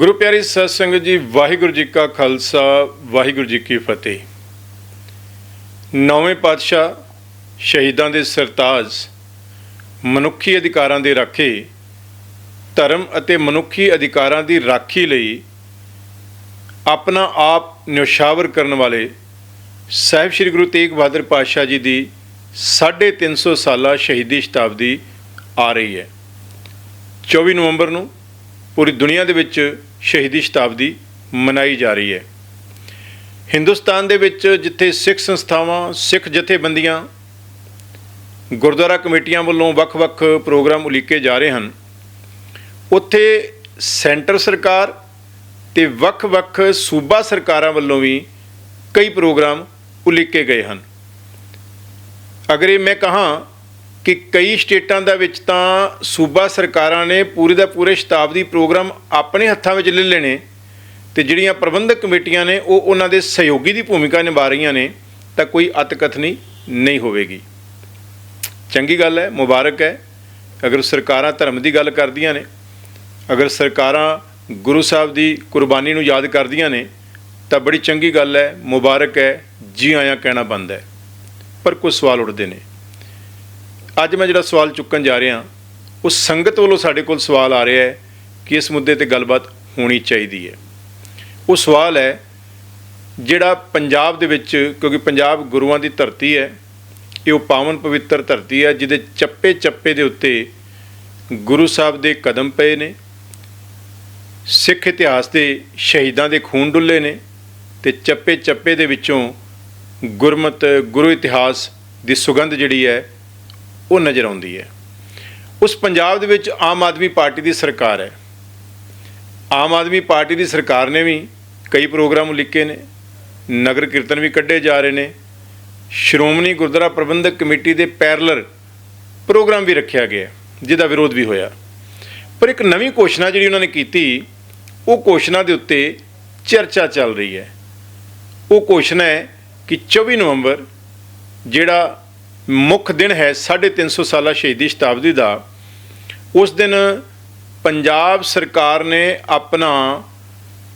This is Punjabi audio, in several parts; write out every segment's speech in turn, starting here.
ਗੁਰੂ ਪਿਆਰੀ ਸਤ ਸੰਗਤ ਜੀ, ਵਾਹਿਗੁਰੂ ਜੀ ਕਾ ਖਾਲਸਾ, ਵਾਹਿਗੁਰੂ ਜੀ ਕੀ ਫਤਿਹ। ਨੌਵੇਂ ਪਾਤਸ਼ਾਹ ਸ਼ਹੀਦਾਂ ਦੇ ਸਰਤਾਜ, ਮਨੁੱਖੀ ਅਧਿਕਾਰਾਂ ਦੇ ਰਾਖੇ, ਧਰਮ ਅਤੇ ਮਨੁੱਖੀ ਅਧਿਕਾਰਾਂ ਦੀ ਰਾਖੀ ਲਈ ਆਪਣਾ ਆਪ ਨਿਉਸ਼ਾਵਰ ਕਰਨ ਵਾਲੇ ਸਾਹਿਬ ਸ੍ਰੀ ਗੁਰੂ ਤੇਗ ਬਹਾਦਰ ਪਾਤਸ਼ਾਹ ਜੀ ਦੀ 350 ਸਾਲਾ ਸ਼ਹੀਦੀ ਸ਼ਤਾਬਦੀ ਆ ਰਹੀ ਹੈ। 24 ਨਵੰਬਰ ਨੂੰ ਪੂਰੀ ਦੁਨੀਆ ਦੇ ਵਿੱਚ ਸ਼ਹੀਦੀ ਸ਼ਤਾਬਦੀ ਮਨਾਈ ਜਾ ਰਹੀ ਹੈ। ਹਿੰਦੁਸਤਾਨ ਦੇ ਵਿੱਚ ਜਿੱਥੇ ਸਿੱਖ ਸੰਸਥਾਵਾਂ, ਸਿੱਖ ਜਥੇਬੰਦੀਆਂ, ਗੁਰਦੁਆਰਾ ਕਮੇਟੀਆਂ ਵੱਲੋਂ ਵੱਖ-ਵੱਖ ਪ੍ਰੋਗਰਾਮ ਉਲੀਕੇ ਜਾ ਰਹੇ ਹਨ, ਉੱਥੇ ਸੈਂਟਰ ਸਰਕਾਰ ਤੇ ਵੱਖ-ਵੱਖ ਸੂਬਾ ਸਰਕਾਰਾਂ ਵੱਲੋਂ ਵੀ ਕਈ ਪ੍ਰੋਗਰਾਮ ਉਲੀਕੇ ਗਏ ਹਨ। ਅਗਰ ਇਹ ਮੈਂ ਕਹਾਂ ਕਿ ਕਈ ਸਟੇਟਾਂ ਦਾ ਵਿੱਚ ਤਾਂ ਸੂਬਾ ਸਰਕਾਰਾਂ ਨੇ ਪੂਰੇ ਦਾ ਪੂਰੇ ਸ਼ਤਾਬਦੀ ਪ੍ਰੋਗਰਾਮ ਆਪਣੇ ਹੱਥਾਂ ਵਿੱਚ ਲੈ ਲੈਣੇ ਤੇ ਜਿਹੜੀਆਂ ਪ੍ਰਬੰਧਕ ਕਮੇਟੀਆਂ ਨੇ ਉਹ ਉਹਨਾਂ ਦੇ ਸਹਿਯੋਗੀ ਦੀ ਭੂਮਿਕਾ ਨਿਭਾ ਰਹੀਆਂ ਨੇ, ਤਾਂ ਕੋਈ ਅਤਕਥਨੀ ਨਹੀਂ ਹੋਵੇਗੀ। ਚੰਗੀ ਗੱਲ ਹੈ, ਮੁਬਾਰਕ ਹੈ। ਅਗਰ ਸਰਕਾਰਾਂ ਧਰਮ ਦੀ ਗੱਲ ਕਰਦੀਆਂ ਨੇ, ਅਗਰ ਸਰਕਾਰਾਂ ਗੁਰੂ ਸਾਹਿਬ ਦੀ ਕੁਰਬਾਨੀ ਨੂੰ ਯਾਦ ਕਰਦੀਆਂ ਨੇ, ਤਾਂ ਬੜੀ ਚੰਗੀ ਗੱਲ ਹੈ, ਮੁਬਾਰਕ ਹੈ। ਜੀ ਆਇਆਂ ਕਹਿਣਾ ਬੰਦ ਹੈ। ਪਰ ਕੁਝ ਸਵਾਲ ਉੱਠਦੇ ਨੇ। ਅੱਜ ਮੈਂ ਜਿਹੜਾ ਸਵਾਲ ਚੁੱਕਣ ਜਾ ਰਿਹਾ, ਉਹ ਸੰਗਤ ਵੱਲੋਂ ਸਾਡੇ ਕੋਲ ਸਵਾਲ ਆ ਰਿਹਾ ਹੈ ਕਿ ਇਸ ਮੁੱਦੇ ਤੇ ਗੱਲਬਾਤ ਹੋਣੀ ਚਾਹੀਦੀ ਹੈ। ਉਹ ਸਵਾਲ ਹੈ, ਜਿਹੜਾ ਪੰਜਾਬ ਦੇ ਵਿੱਚ, ਕਿਉਂਕਿ ਪੰਜਾਬ ਗੁਰੂਆਂ ਦੀ ਧਰਤੀ ਹੈ, ਇਹ ਉਹ ਪਾਵਨ ਪਵਿੱਤਰ ਧਰਤੀ ਹੈ, ਜਿਹਦੇ ਚੱਪੇ ਚੱਪੇ ਦੇ ਉੱਤੇ ਗੁਰੂ ਸਾਹਿਬ ਦੇ ਕਦਮ ਪਏ ਨੇ, ਸਿੱਖ ਇਤਿਹਾਸ ਦੇ ਸ਼ਹੀਦਾਂ ਦੇ ਖੂਨ ਡੁੱਲੇ ਨੇ ਤੇ ਚੱਪੇ ਚੱਪੇ ਦੇ ਵਿੱਚੋਂ ਗੁਰਮਤ, ਗੁਰੂ ਇਤਿਹਾਸ ਦੀ ਸੁਗੰਧ ਜਿਹੜੀ ਹੈ ਉਹ ਨਜ਼ਰ ਆਉਂਦੀ ਹੈ। ਉਸ ਪੰਜਾਬ ਦੇ ਵਿੱਚ ਆਮ ਆਦਮੀ ਪਾਰਟੀ ਦੀ ਸਰਕਾਰ ਹੈ। ਆਮ ਆਦਮੀ ਪਾਰਟੀ ਦੀ ਸਰਕਾਰ ਨੇ ਵੀ ਕਈ ਪ੍ਰੋਗਰਾਮ ਲਿਖੇ ਨੇ, ਨਗਰ ਕੀਰਤਨ ਵੀ ਕੱਢੇ ਜਾ ਰਹੇ ਨੇ, ਸ਼੍ਰੋਮਣੀ ਗੁਰਦੁਆਰਾ ਪ੍ਰਬੰਧਕ ਕਮੇਟੀ ਦੇ ਪੈਰਲਰ ਪ੍ਰੋਗਰਾਮ ਵੀ ਰੱਖਿਆ ਗਿਆ, ਜਿਹਦਾ ਵਿਰੋਧ ਵੀ ਹੋਇਆ। ਪਰ ਇੱਕ ਨਵੀਂ ਘੋਸ਼ਣਾ ਜਿਹੜੀ ਉਹਨਾਂ ਨੇ ਕੀਤੀ, ਉਹ ਘੋਸ਼ਣਾ ਦੇ ਉੱਤੇ ਚਰਚਾ ਚੱਲ ਰਹੀ ਹੈ। ਉਹ ਘੋਸ਼ਣਾ ਹੈ ਕਿ 24 ਨਵੰਬਰ, ਜਿਹੜਾ ਮੁੱਖ ਦਿਨ ਹੈ 350 ਸਾਲਾ ਸ਼ਹੀਦੀ ਸ਼ਤਾਬਦੀ ਦਾ। ਉਸ ਦਿਨ ਪੰਜਾਬ ਸਰਕਾਰ ਨੇ ਆਪਣਾ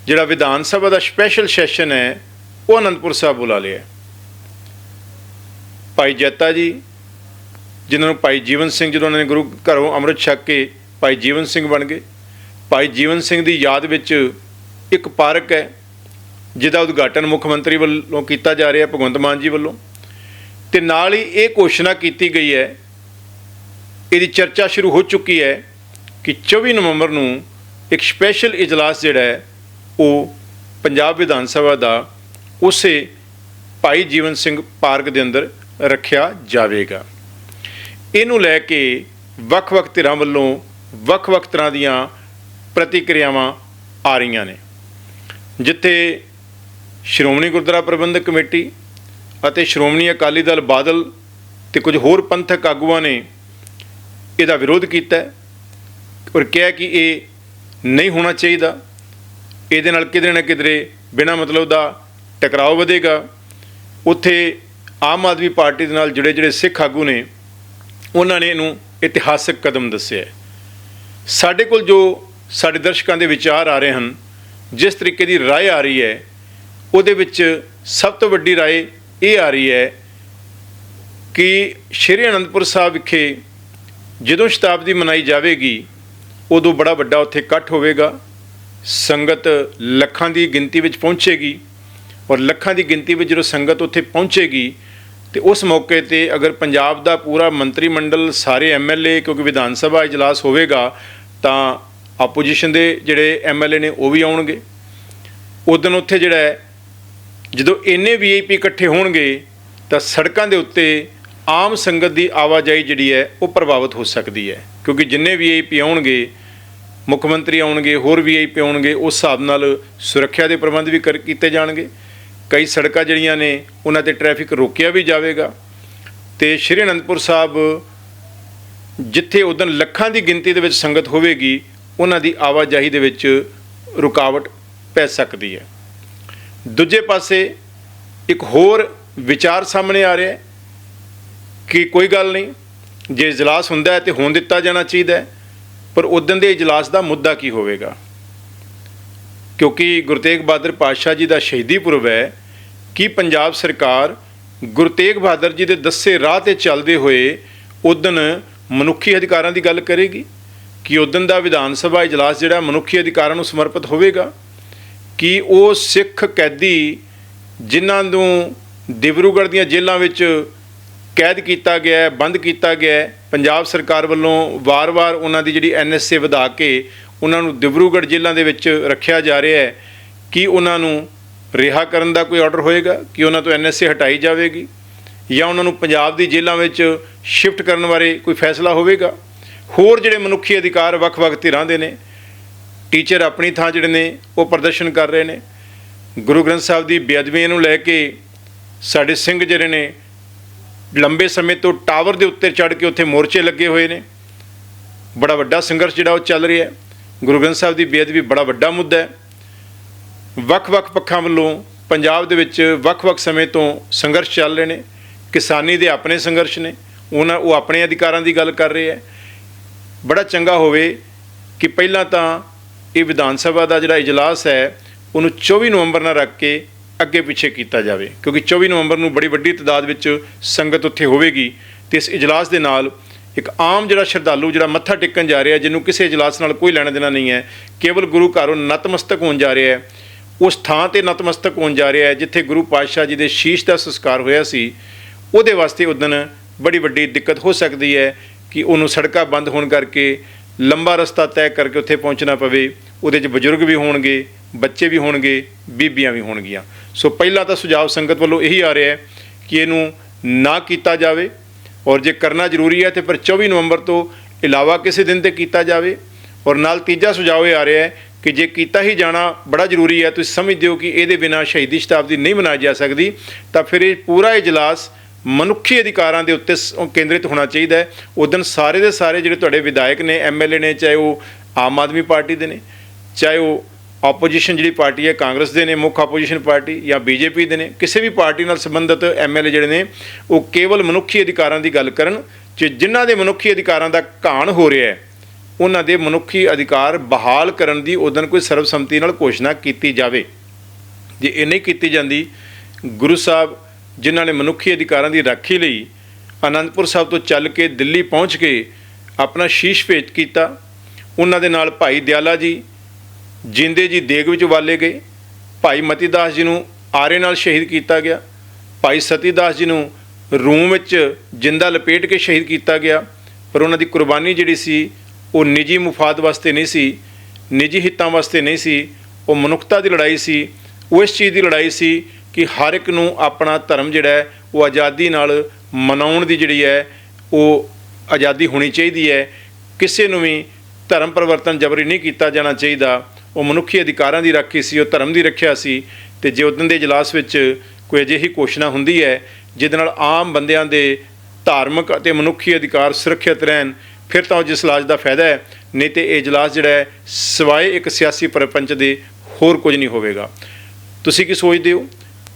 ਜਿਹੜਾ ਵਿਧਾਨ ਸਭਾ ਦਾ ਸਪੈਸ਼ਲ ਸੈਸ਼ਨ ਹੈ, ਉਹ ਅਨੰਦਪੁਰ ਸਾਹਿਬ ਬੁਲਾ ਲਿਆ। ਭਾਈ ਜੱਤਾ ਜੀ, ਜਿਨ੍ਹਾਂ ਨੂੰ ਭਾਈ ਜੀਵਨ ਸਿੰਘ, ਜਦੋਂ ਉਹਨਾਂ ਨੇ ਗੁਰੂ ਘਰੋਂ ਅੰਮ੍ਰਿਤ ਛਕ ਕੇ ਭਾਈ ਜੀਵਨ ਸਿੰਘ ਬਣ ਗਏ। ਭਾਈ ਜੀਵਨ ਸਿੰਘ ਦੀ ਯਾਦ ਵਿੱਚ ਇੱਕ ਪਾਰਕ ਹੈ, ਜਿਹਦਾ ਉਦਘਾਟਨ ਮੁੱਖ ਮੰਤਰੀ ਵੱਲੋਂ ਕੀਤਾ ਜਾ ਰਿਹਾ, ਭਗਵੰਤ ਮਾਨ ਜੀ ਵੱਲੋਂ। ਤੇ ਨਾਲ ਹੀ ਇਹ ਘੋਸ਼ਣਾ ਕੀਤੀ ਗਈ ਹੈ, ਇਹਦੀ ਚਰਚਾ ਸ਼ੁਰੂ ਹੋ ਚੁੱਕੀ ਹੈ ਕਿ 24 ਨਵੰਬਰ ਨੂੰ ਇੱਕ ਸਪੈਸ਼ਲ ਇਜਲਾਸ ਜਿਹੜਾ ਹੈ, ਉਹ ਪੰਜਾਬ ਵਿਧਾਨ ਸਭਾ ਦਾ ਉਸੇ ਭਾਈ ਜੀਵਨ ਸਿੰਘ ਪਾਰਕ ਦੇ ਅੰਦਰ ਰੱਖਿਆ ਜਾਵੇਗਾ। ਇਹਨੂੰ ਲੈ ਕੇ ਵੱਖ-ਵੱਖ ਧਿਰਾਂ ਵੱਲੋਂ ਵੱਖ-ਵੱਖ ਤਰ੍ਹਾਂ ਦੀਆਂ ਪ੍ਰਤੀਕਿਰਿਆਵਾਂ ਆ ਰਹੀਆਂ ਨੇ। ਜਿੱਥੇ ਸ਼੍ਰੋਮਣੀ ਗੁਰਦੁਆਰਾ ਪ੍ਰਬੰਧਕ ਕਮੇਟੀ ਅਤੇ ਸ਼੍ਰੋਮਣੀ ਅਕਾਲੀ ਦਲ ਬਾਦਲ ਤੇ ਕੁਝ ਹੋਰ ਪੰਥਕ ਆਗੂਆਂ ਨੇ ਇਹਦਾ ਵਿਰੋਧ ਕੀਤਾ ਹੈ ਔਰ ਕਿਹਾ ਕਿ ਇਹ ਨਹੀਂ ਹੋਣਾ ਚਾਹੀਦਾ ਇਹਦੇ ਨਾਲ ਕਿਧਰੇ ਨਾ ਕਿਧਰੇ ਬਿਨਾਂ ਮਤਲਬ ਦਾ ਟਕਰਾਅ ਵਧੇਗਾ ਉੱਥੇ ਆਮ ਆਦਮੀ ਪਾਰਟੀ ਦੇ ਨਾਲ ਜੁੜੇ ਜਿਹੜੇ ਸਿੱਖ ਆਗੂ ਨੇ ਉਹਨਾਂ ਨੇ ਇਹਨੂੰ ਇਤਿਹਾਸਕ ਕਦਮ ਦੱਸਿਆ ਹੈ। ਸਾਡੇ ਕੋਲ ਜੋ ਸਾਡੇ ਦਰਸ਼ਕਾਂ ਦੇ ਵਿਚਾਰ ਆ ਰਹੇ ਹਨ ਜਿਸ ਤਰੀਕੇ ਦੀ رائے ਆ ਰਹੀ ਹੈ ਉਹਦੇ ਵਿੱਚ ਸਭ ਤੋਂ ਵੱਡੀ رائے ਇਹ ਆ ਰਹੀ ਹੈ ਕਿ ਸ਼੍ਰੀ ਅਨੰਦਪੁਰ ਸਾਹਿਬ ਵਿਖੇ ਜਦੋਂ ਸ਼ਤਾਬਦੀ ਮਨਾਈ ਜਾਵੇਗੀ, ਉਦੋਂ ਬੜਾ ਵੱਡਾ ਉੱਥੇ ਇਕੱਠ ਹੋਵੇਗਾ। ਸੰਗਤ ਲੱਖਾਂ ਦੀ ਗਿਣਤੀ ਵਿੱਚ ਪਹੁੰਚੇਗੀ ਔਰ ਲੱਖਾਂ ਦੀ ਗਿਣਤੀ ਵਿੱਚ ਜਦੋਂ ਸੰਗਤ ਉੱਥੇ ਪਹੁੰਚੇਗੀ, ਤੇ ਉਸ ਮੌਕੇ ਤੇ ਅਗਰ ਪੰਜਾਬ ਦਾ ਪੂਰਾ ਮੰਤਰੀ ਮੰਡਲ, ਸਾਰੇ ਐਮਐਲਏ ਕਿਉਂਕਿ ਵਿਧਾਨ ਸਭਾ ਇਜਲਾਸ ਹੋਵੇਗਾ, ਤਾਂ ਆਪੋਜੀਸ਼ਨ ਦੇ ਜਿਹੜੇ ਐਮਐਲਏ ਨੇ ਉਹ ਵੀ ਆਉਣਗੇ। ਉਦੋਂ ਉੱਥੇ ਜਿਹੜਾ ਜਦੋਂ ਇੰਨੇ ਵੀਆਈਪੀ ਇਕੱਠੇ ਹੋਣਗੇ, ਤਾਂ ਸੜਕਾਂ ਦੇ ਉੱਤੇ ਆਮ ਸੰਗਤ ਦੀ ਆਵਾਜਾਈ ਜਿਹੜੀ ਹੈ, ਉਹ ਪ੍ਰਭਾਵਿਤ ਹੋ ਸਕਦੀ ਹੈ। ਕਿਉਂਕਿ ਜਿੰਨੇ ਵੀਆਈਪੀ ਆਉਣਗੇ, ਮੁੱਖ ਮੰਤਰੀ ਆਉਣਗੇ, ਹੋਰ ਵੀਆਈਪੀ ਆਉਣਗੇ, ਉਸ ਹਿਸਾਬ ਨਾਲ ਸੁਰੱਖਿਆ ਦੇ ਪ੍ਰਬੰਧ ਵੀ ਕਰ, ਕੀਤੇ ਜਾਣਗੇ। ਕਈ ਸੜਕਾਂ ਜਿਹੜੀਆਂ ਨੇ, ਉਹਨਾਂ ਤੇ ਟ੍ਰੈਫਿਕ ਰੋਕਿਆ ਵੀ ਜਾਵੇਗਾ। ਤੇ ਸ਼੍ਰੀ ਅਨੰਦਪੁਰ ਸਾਹਿਬ, ਜਿੱਥੇ ਉਦੋਂ ਲੱਖਾਂ ਦੀ ਗਿਣਤੀ ਦੇ ਵਿੱਚ ਸੰਗਤ ਹੋਵੇਗੀ, ਉਹਨਾਂ ਦੀ ਆਵਾਜਾਈ ਦੇ ਵਿੱਚ ਰੁਕਾਵਟ ਪੈ ਸਕਦੀ ਹੈ। ਦੂਜੇ ਪਾਸੇ ਇੱਕ ਹੋਰ ਵਿਚਾਰ ਸਾਹਮਣੇ ਆ ਰਿਹਾ ਹੈ ਕਿ ਕੋਈ ਗੱਲ ਨਹੀਂ, ਜੇ ਇਜਲਾਸ ਹੁੰਦਾ ਹੈ ਤੇ ਹੋਣ ਦਿੱਤਾ ਜਾਣਾ ਚਾਹੀਦਾ ਹੈ, ਪਰ ਉਦੋਂ ਦੇ ਇਜਲਾਸ ਦਾ ਮੁੱਦਾ ਕੀ ਹੋਵੇਗਾ? ਕਿਉਂਕਿ ਗੁਰੂ ਤੇਗ ਬਹਾਦਰ ਪਾਤਸ਼ਾਹ ਜੀ ਦਾ ਸ਼ਹੀਦੀ ਪੁਰਬ ਹੈ, ਕੀ ਪੰਜਾਬ ਸਰਕਾਰ ਗੁਰੂ ਤੇਗ ਬਹਾਦਰ ਜੀ ਦੇ ਦੱਸੇ ਰਾਹ ਤੇ ਚੱਲਦੇ ਹੋਏ ਉਦਨ ਮਨੁੱਖੀ ਅਧਿਕਾਰਾਂ ਦੀ ਗੱਲ ਕਰੇਗੀ? ਕਿ ਉਦਨ ਦਾ ਵਿਧਾਨ ਸਭਾ ਇਜਲਾਸ ਜਿਹੜਾ ਮਨੁੱਖੀ ਅਧਿਕਾਰਾਂ ਨੂੰ ਸਮਰਪਿਤ ਹੋਵੇਗਾ? ਕਿ ਉਹ ਸਿੱਖ ਕੈਦੀ ਜਿਨ੍ਹਾਂ ਨੂੰ ਦਿਬਰੂਗੜ੍ਹ ਦੀਆਂ ਜੇਲ੍ਹਾਂ ਵਿੱਚ ਕੈਦ ਕੀਤਾ ਗਿਆ ਹੈ, ਬੰਦ ਕੀਤਾ ਗਿਆ ਹੈ, ਪੰਜਾਬ ਸਰਕਾਰ ਵੱਲੋਂ ਵਾਰ-ਵਾਰ ਉਹਨਾਂ ਦੀ ਜਿਹੜੀ ਐਨਐਸਏ ਵਧਾ ਕੇ ਉਹਨਾਂ ਨੂੰ ਦਿਬਰੂਗੜ੍ਹ ਜੇਲ੍ਹਾਂ ਦੇ ਵਿੱਚ ਰੱਖਿਆ ਜਾ ਰਿਹਾ ਹੈ, ਕਿ ਉਹਨਾਂ ਨੂੰ ਰਿਹਾ ਕਰਨ ਦਾ ਕੋਈ ਆਰਡਰ ਹੋਏਗਾ, ਕਿ ਉਹਨਾਂ ਤੋਂ ਐਨਐਸਏ ਹਟਾਈ ਜਾਵੇਗੀ ਜਾਂ ਉਹਨਾਂ ਨੂੰ ਪੰਜਾਬ ਦੀ ਜੇਲ੍ਹਾਂ ਵਿੱਚ ਸ਼ਿਫਟ ਕਰਨ ਬਾਰੇ ਕੋਈ ਫੈਸਲਾ ਹੋਵੇਗਾ? ਹੋਰ ਜਿਹੜੇ ਮਨੁੱਖੀ ਅਧਿਕਾਰ ਵੱਖ-ਵੱਖ ਧਿਰਾਂ ਦੇ ਨੇ ਟੀਚਰ ਆਪਣੀ ਥਾਂ ਜਿਹੜੇ ਨੇ ਉਹ ਪ੍ਰਦਰਸ਼ਨ ਕਰ ਰਹੇ ਨੇ। ਗੁਰੂ ਗ੍ਰੰਥ ਸਾਹਿਬ ਦੀ ਬੇਅਦਬੀ ਨੂੰ ਲੈ ਕੇ ਸਾਡੇ ਸਿੰਘ ਜਿਹੜੇ ਨੇ, ਲੰਬੇ ਸਮੇਂ ਤੋਂ ਟਾਵਰ ਦੇ ਉੱਤੇ ਚੜ੍ਹ ਕੇ ਉੱਥੇ ਮੋਰਚੇ ਲੱਗੇ ਹੋਏ ਨੇ। ਬੜਾ ਵੱਡਾ ਸੰਘਰਸ਼ ਜਿਹੜਾ ਉਹ ਚੱਲ ਰਿਹਾ ਹੈ। ਗੁਰੂ ਗ੍ਰੰਥ ਸਾਹਿਬ ਦੀ ਬੇਅਦਬੀ ਬੜਾ ਵੱਡਾ ਮੁੱਦਾ ਹੈ। ਵੱਖ-ਵੱਖ ਪੱਖਾਂ ਵੱਲੋਂ ਪੰਜਾਬ ਦੇ ਵਿੱਚ ਵੱਖ-ਵੱਖ ਸਮੇਂ ਤੋਂ ਸੰਘਰਸ਼ ਚੱਲ ਰਹੇ ਨੇ। ਕਿਸਾਨੀ ਦੇ ਆਪਣੇ ਸੰਘਰਸ਼ ਨੇ। ਉਹਨਾਂ, ਉਹ ਆਪਣੇ ਅਧਿਕਾਰਾਂ ਦੀ ਗੱਲ ਕਰ ਰਹੇ ਹੈ। ਬੜਾ ਚੰਗਾ ਹੋਵੇ ਕਿ ਪਹਿਲਾਂ ਤਾਂ ਇਹ ਵਿਧਾਨ ਸਭਾ ਦਾ ਜਿਹੜਾ ਇਜਲਾਸ ਹੈ, ਉਹਨੂੰ 24 ਨਵੰਬਰ ਨਾਲ ਰੱਖ ਕੇ ਅੱਗੇ ਪਿੱਛੇ ਕੀਤਾ ਜਾਵੇ। ਕਿਉਂਕਿ 24 ਨਵੰਬਰ ਨੂੰ ਬੜੀ ਵੱਡੀ ਤਦਾਦ ਵਿੱਚ ਸੰਗਤ ਉੱਥੇ ਹੋਵੇਗੀ ਤੇ ਇਸ ਇਜਲਾਸ ਦੇ ਨਾਲ ਇੱਕ ਆਮ ਜਿਹੜਾ ਸ਼ਰਧਾਲੂ, ਜਿਹੜਾ ਮੱਥਾ ਟੇਕਣ ਜਾ ਰਿਹਾ, ਜਿਹਨੂੰ ਕਿਸੇ ਇਜਲਾਸ ਨਾਲ ਕੋਈ ਲੈਣਾ ਦੇਣਾ ਨਹੀਂ ਹੈ, ਕੇਵਲ ਗੁਰੂ ਘਰੋਂ ਨਤਮਸਤਕ ਹੋਣ ਜਾ ਰਿਹਾ ਹੈ, ਉਸ ਥਾਂ ਤੇ ਨਤਮਸਤਕ ਹੋਣ ਜਾ ਰਿਹਾ ਹੈ, ਜਿੱਥੇ ਗੁਰੂ ਪਾਤਸ਼ਾਹ ਜੀ ਦੇ ਸ਼ੀਸ਼ ਦਾ ਸੰਸਕਾਰ ਹੋਇਆ ਸੀ, ਉਹਦੇ ਵਾਸਤੇ ਉਦਨ ਬੜੀ ਵੱਡੀ ਦਿੱਕਤ ਹੋ ਸਕਦੀ ਹੈ ਕਿ ਉਹਨੂੰ ਸੜਕਾਂ ਬੰਦ ਹੋਣ ਕਰਕੇ ਲੰਬਾ ਰਸਤਾ ਤੈਅ ਕਰਕੇ ਉੱਥੇ ਪਹੁੰਚਣਾ ਪਵੇ। ਉਹਦੇ 'ਚ ਬਜ਼ੁਰਗ ਵੀ ਹੋਣਗੇ, ਬੱਚੇ ਵੀ ਹੋਣਗੇ, ਬੀਬੀਆਂ ਵੀ ਹੋਣਗੀਆਂ। ਸੋ ਪਹਿਲਾਂ ਤਾਂ ਸੁਝਾਅ ਸੰਗਤ ਵੱਲੋਂ ਇਹੀ ਆ ਰਿਹਾ ਹੈ ਕਿ ਇਹਨੂੰ ਨਾ ਕੀਤਾ ਜਾਵੇ ਔਰ ਜੇ ਕਰਨਾ ਜ਼ਰੂਰੀ ਹੈ ਤੇ ਪਰ 24 ਨਵੰਬਰ ਤੋਂ ਇਲਾਵਾ ਕਿਸੇ ਦਿਨ ਤੇ ਕੀਤਾ ਜਾਵੇ। ਔਰ ਨਾਲ ਤੀਜਾ ਸੁਝਾਅ ਇਹ ਆ ਰਿਹਾ ਹੈ ਕਿ ਜੇ ਕੀਤਾ ਹੀ ਜਾਣਾ ਬੜਾ ਜ਼ਰੂਰੀ ਹੈ, ਤੁਸੀਂ ਸਮਝਦੇ ਹੋ ਕਿ ਇਹਦੇ ਬਿਨਾ ਸ਼ਹੀਦੀ ਸ਼ਤਾਬਦੀ ਨਹੀਂ ਮਨਾਈ ਜਾ ਸਕਦੀ, ਤਾਂ ਫਿਰ ਇਹ ਪੂਰਾ ਇਜਲਾਸ ਮਨੁੱਖੀ ਅਧਿਕਾਰਾਂ ਦੇ ਉੱਤੇ ਸ- ਕੇਂਦਰਿਤ ਹੋਣਾ ਚਾਹੀਦਾ ਹੈ। ਉਦੋਂ ਸਾਰੇ ਦੇ ਸਾਰੇ ਜਿਹੜੇ ਤੁਹਾਡੇ ਵਿਧਾਇਕ ਨੇ ਐਮਐਲਏ ਨੇ, ਚਾਹੇ ਉਹ ਆਮ ਆਦਮੀ ਪਾਰਟੀ ਦੇ ਨੇ ਚਾਹੇ ਉਹ ਆਪੋਜੀਸ਼ਨ ਜਿਹੜੀ ਪਾਰਟੀ ਹੈ, ਕਾਂਗਰਸ ਦੇ ਨੇ, ਮੁੱਖ ਆਪੋਜੀਸ਼ਨ ਪਾਰਟੀ ਜਾਂ ਬੀਜੇਪੀ ਦੇ ਨੇ, ਕਿਸੇ ਵੀ ਪਾਰਟੀ ਨਾਲ ਸੰਬੰਧਿਤ ਐਮਐਲਏ ਜਿਹੜੇ ਨੇ, ਉਹ ਕੇਵਲ ਮਨੁੱਖੀ ਅਧਿਕਾਰਾਂ ਦੀ ਗੱਲ ਕਰਨ ਕਿ ਜਿਨ੍ਹਾਂ ਦੇ ਮਨੁੱਖੀ ਅਧਿਕਾਰਾਂ ਦਾ ਘਾਣ ਹੋ ਰਿਹਾ ਹੈ, ਉਹਨਾਂ ਦੇ ਮਨੁੱਖੀ ਅਧਿਕਾਰ ਬਹਾਲ ਕਰਨ ਦੀ ਉਦੋਂ ਕੋਈ ਸਰਬਸੰਮਤੀ ਨਾਲ ਘੋਸ਼ਣਾ ਕੀਤੀ ਜਾਵੇ। ਜੇ ਇਹ ਨਹੀਂ ਕੀਤੀ ਜਾਂਦੀ, ਗੁਰੂ ਸਾਹਿਬ ਜਿਨ੍ਹਾਂ ਨੇ ਮਨੁੱਖੀ ਅਧਿਕਾਰਾਂ ਦੀ ਰਾਖੀ ਲਈ ਅਨੰਦਪੁਰ ਸਾਹਿਬ ਤੋਂ ਚੱਲ ਕੇ ਦਿੱਲੀ ਪਹੁੰਚ ਕੇ ਆਪਣਾ ਸ਼ੀਸ਼ ਭੇਟ ਕੀਤਾ, ਉਹਨਾਂ ਦੇ ਨਾਲ ਭਾਈ ਦਿਆਲਾ ਜੀ ਜਿੰਦੇ ਜੀ ਦੇਗ ਵਿੱਚ ਵਾਲੇ ਗਏ। ਭਾਈ ਮਤੀਦਾਸ ਜੀ ਨੂੰ ਆਰੇ ਨਾਲ ਸ਼ਹੀਦ ਕੀਤਾ ਗਿਆ। ਭਾਈ ਸਤੀਦਾਸ ਜੀ ਨੂੰ ਰੂਮ ਵਿੱਚ ਜਿੰਦਾ ਲਪੇਟ ਕੇ ਸ਼ਹੀਦ ਕੀਤਾ ਗਿਆ। ਪਰ ਉਹਨਾਂ ਦੀ ਕੁਰਬਾਨੀ ਜਿਹੜੀ ਸੀ, ਉਹ ਨਿੱਜੀ ਮੁਫਾਦ ਵਾਸਤੇ ਨਹੀਂ ਸੀ, ਨਿੱਜੀ ਹਿੱਤਾਂ ਵਾਸਤੇ ਨਹੀਂ ਸੀ। ਉਹ ਮਨੁੱਖਤਾ ਦੀ ਲੜਾਈ ਸੀ। ਉਹ ਇਸ ਚੀਜ਼ ਦੀ ਲੜਾਈ ਸੀ ਕਿ ਹਰ ਇੱਕ ਨੂੰ ਆਪਣਾ ਧਰਮ ਜਿਹੜਾ ਉਹ ਆਜ਼ਾਦੀ ਨਾਲ ਮਨਾਉਣ ਦੀ ਜਿਹੜੀ ਹੈ, ਉਹ ਆਜ਼ਾਦੀ ਹੋਣੀ ਚਾਹੀਦੀ ਹੈ। ਕਿਸੇ ਨੂੰ ਵੀ ਧਰਮ ਪਰਿਵਰਤਨ ਜਬਰੀ ਨਹੀਂ ਕੀਤਾ ਜਾਣਾ ਚਾਹੀਦਾ। ਉਹ ਮਨੁੱਖੀ ਅਧਿਕਾਰਾਂ ਦੀ ਰਾਖੀ ਸੀ, ਉਹ ਧਰਮ ਦੀ ਰੱਖਿਆ ਸੀ ਤੇ ਜੇ ਉਦੋਂ ਦੇ ਇਜਲਾਸ ਵਿੱਚ ਕੋਈ ਅਜਿਹੀ ਘੋਸ਼ਣਾ ਹੁੰਦੀ ਹੈ ਜਿਹਦੇ ਨਾਲ ਆਮ ਬੰਦਿਆਂ ਦੇ ਧਾਰਮਿਕ ਅਤੇ ਮਨੁੱਖੀ ਅਧਿਕਾਰ ਸੁਰੱਖਿਅਤ ਰਹਿਣ, ਫਿਰ ਤਾਂ ਉਸ ਇਜਲਾਸ ਦਾ ਫਾਇਦਾ ਹੈ, ਨਹੀਂ ਤੇ ਇਹ ਇਜਲਾਸ ਜਿਹੜਾ ਹੈ, ਸਿਵਾਏ ਇੱਕ ਸਿਆਸੀ ਪਰਪੰਚ ਦੇ ਹੋਰ ਕੁਝ ਨਹੀਂ ਹੋਵੇਗਾ। ਤੁਸੀਂ ਕੀ ਸੋਚਦੇ ਹੋ?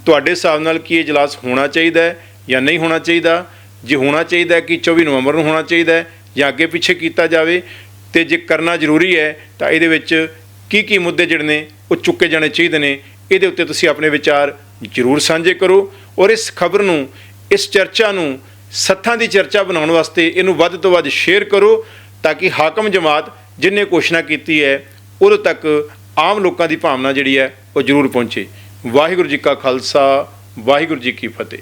ਤੁਹਾਡੇ ਹਿਸਾਬ ਨਾਲ ਕੀ ਇਹ ਇਜਲਾਸ ਹੋਣਾ ਚਾਹੀਦਾ ਹੈ ਜਾਂ ਨਹੀਂ ਹੋਣਾ ਚਾਹੀਦਾ? ਜੇ ਹੋਣਾ ਚਾਹੀਦਾ ਕਿ 24 ਨਵੰਬਰ ਨੂੰ ਹੋਣਾ ਚਾਹੀਦਾ ਜਾਂ ਅੱਗੇ ਪਿੱਛੇ ਕੀਤਾ ਜਾਵੇ, ਤੇ ਜੇ ਕਰਨਾ ਜ਼ਰੂਰੀ ਹੈ, ਤਾਂ ਇਹਦੇ ਵਿੱਚ ਕੀ ਕੀ ਮੁੱਦੇ ਜਿਹੜੇ ਨੇ, ਉਹ ਚੁੱਕੇ ਜਾਣੇ ਚਾਹੀਦੇ ਨੇ, ਇਹਦੇ ਉੱਤੇ ਤੁਸੀਂ ਆਪਣੇ ਵਿਚਾਰ ਜ਼ਰੂਰ ਸਾਂਝੇ ਕਰੋ ਔਰ ਇਸ ਖਬਰ ਨੂੰ, ਇਸ ਚਰਚਾ ਨੂੰ, ਸੱਥਾਂ ਦੀ ਚਰਚਾ ਬਣਾਉਣ ਵਾਸਤੇ ਇਹਨੂੰ ਵੱਧ ਤੋਂ ਵੱਧ ਸ਼ੇਅਰ ਕਰੋ ਤਾਂ ਕਿ ਹਾਕਮ ਜਮਾਤ ਜਿਨੇ ਘੋਸ਼ਣਾ ਕੀਤੀ ਹੈ, ਉਦੋਂ ਤੱਕ ਆਮ ਲੋਕਾਂ ਦੀ ਭਾਵਨਾ ਜਿਹੜੀ ਹੈ, ਉਹ ਜ਼ਰੂਰ ਪਹੁੰਚੇ। ਵਾਹਿਗੁਰੂ ਜੀ ਕਾ ਖਾਲਸਾ, ਵਾਹਿਗੁਰੂ ਜੀ ਕੀ ਫਤਿਹ।